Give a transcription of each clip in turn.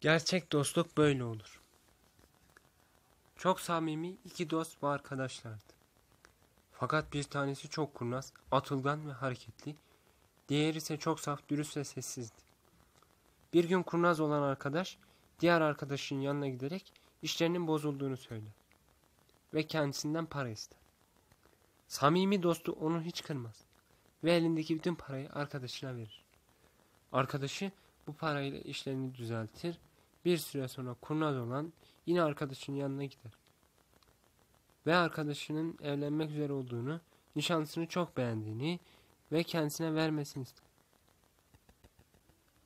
Gerçek dostluk böyle olur. Çok samimi iki dost ve arkadaşlardı. Fakat bir tanesi çok kurnaz, atılgan ve hareketli, diğeri ise çok saf, dürüst ve sessizdi. Bir gün kurnaz olan arkadaş, diğer arkadaşın yanına giderek işlerinin bozulduğunu söyler ve kendisinden para ister. Samimi dostu onu hiç kırmaz ve elindeki bütün parayı arkadaşına verir. Arkadaşı bu parayla işlerini düzeltir. Bir süre sonra kurnaz olan yine arkadaşının yanına gider. Ve arkadaşının evlenmek üzere olduğunu, nişanlısını çok beğendiğini ve kendisine vermesini ister.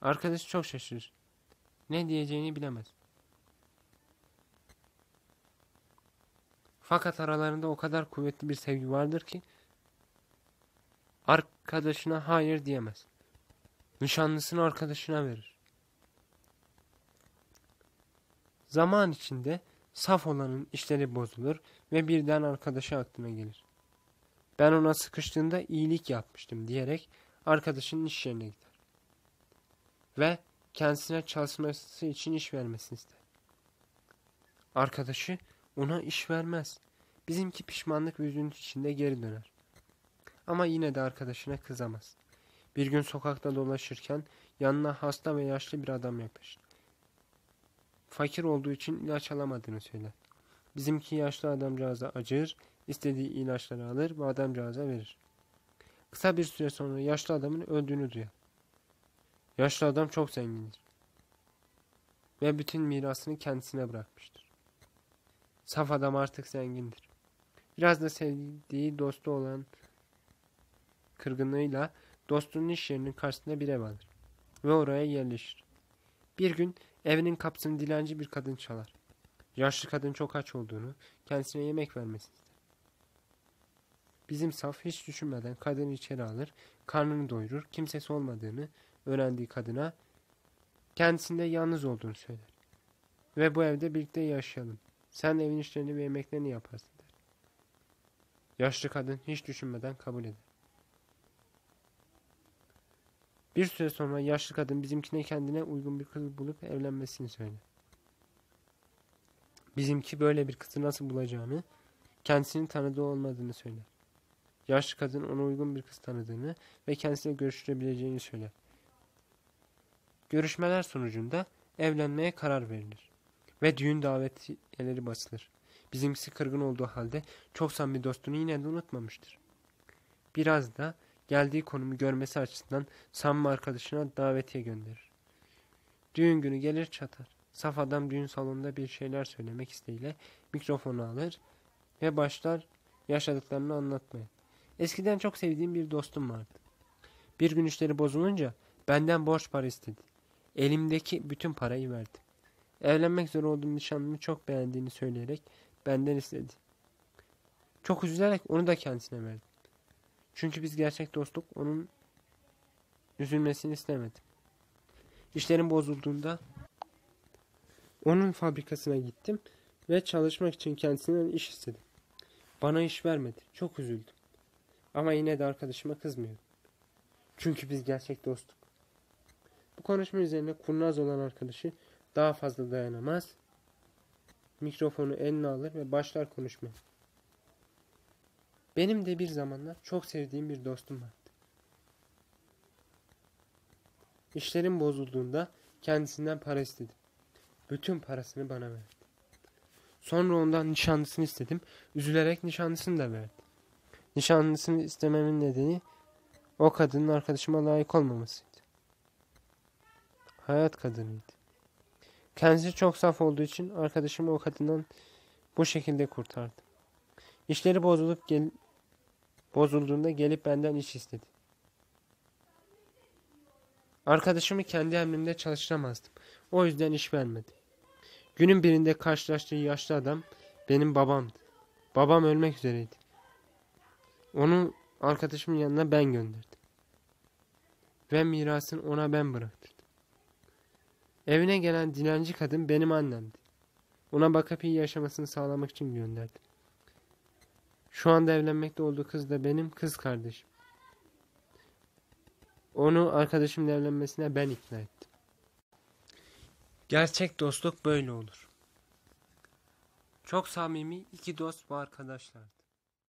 Arkadaş çok şaşırır. Ne diyeceğini bilemez. Fakat aralarında o kadar kuvvetli bir sevgi vardır ki arkadaşına hayır diyemez. Nişanlısını arkadaşına verir. Zaman içinde saf olanın işleri bozulur ve birden arkadaşı aklına gelir. Ben ona sıkıştığında iyilik yapmıştım diyerek arkadaşının iş yerine gider. Ve kendisine çalışması için iş vermesini ister. Arkadaşı ona iş vermez. Bizimki pişmanlık ve üzüntü içinde geri döner. Ama yine de arkadaşına kızamaz. Bir gün sokakta dolaşırken yanına hasta ve yaşlı bir adam yaklaşır. Fakir olduğu için ilaç alamadığını söyler. Bizimki yaşlı adamcağıza acır, istediği ilaçları alır ve adamcağıza verir. Kısa bir süre sonra yaşlı adamın öldüğünü duyar. Yaşlı adam çok zengindir. Ve bütün mirasını kendisine bırakmıştır. Saf adam artık zengindir. Biraz da sevdiği dostu olan kırgınlığıyla dostunun iş yerinin karşısında bir ev alır. Ve oraya yerleşir. Bir gün evinin kapısını dilenci bir kadın çalar. Yaşlı kadın çok aç olduğunu, kendisine yemek vermesini ister. Bizim saf hiç düşünmeden kadını içeri alır, karnını doyurur, kimsesi olmadığını öğrendiği kadına kendisinde yalnız olduğunu söyler. Ve bu evde birlikte yaşayalım. Sen evin işlerini ve yemeklerini yaparsın der. Yaşlı kadın hiç düşünmeden kabul eder. Bir süre sonra yaşlı kadın bizimkine kendine uygun bir kız bulup evlenmesini söyler. Bizimki böyle bir kızı nasıl bulacağını, kendisinin tanıdığı olmadığını söyler. Yaşlı kadın ona uygun bir kız tanıdığını ve kendisiyle görüştürebileceğini söyler. Görüşmeler sonucunda evlenmeye karar verilir ve düğün davetiyeleri basılır. Bizimkisi kırgın olduğu halde çok samimi dostunu yine de unutmamıştır. Biraz da geldiği konumu görmesi açısından samimi arkadaşına davetiye gönderir. Düğün günü gelir çatar. Saf adam düğün salonunda bir şeyler söylemek isteğiyle mikrofonu alır ve başlar yaşadıklarını anlatmaya. Eskiden çok sevdiğim bir dostum vardı. Bir gün işleri bozulunca benden borç para istedi. Elimdeki bütün parayı verdim. Evlenmek üzere olduğum nişanlımı çok beğendiğini söyleyerek benden istedi. Çok üzülerek onu da kendisine verdim. Çünkü biz gerçek dostluk onun üzülmesini istemedim. İşlerim bozulduğunda onun fabrikasına gittim ve çalışmak için kendisinden iş istedim. Bana iş vermedi. Çok üzüldüm. Ama yine de arkadaşıma kızmıyorum. Çünkü biz gerçek dostluk. Bu konuşma üzerine kurnaz olan arkadaşı daha fazla dayanamaz. Mikrofonu eline alır ve başlar konuşmaya. Benim de bir zamanlar çok sevdiğim bir dostum vardı. İşlerim bozulduğunda kendisinden para istedim. Bütün parasını bana verdi. Sonra ondan nişanlısını istedim. Üzülerek nişanlısını da verdi. Nişanlısını istememin nedeni o kadının arkadaşıma layık olmamasıydı. Hayat kadınıydı. Kendisi çok saf olduğu için arkadaşımı o kadından bu şekilde kurtardı. İşleri bozulup gel bozulduğunda gelip benden iş istedi. Arkadaşımı kendi emrimde çalıştıramazdım. O yüzden iş vermedi. Günün birinde karşılaştığı yaşlı adam benim babamdı. Babam ölmek üzereydi. Onu arkadaşımın yanına ben gönderdim. Ve mirasını ona ben bıraktırdım. Evine gelen dilenci kadın benim annemdi. Ona bakıp iyi yaşamasını sağlamak için gönderdim. Şu anda evlenmekte olduğu kız da benim kız kardeşim. Onu arkadaşımla evlenmesine ben ikna ettim. Gerçek dostluk böyle olur. Çok samimi iki dost ve arkadaşlardı.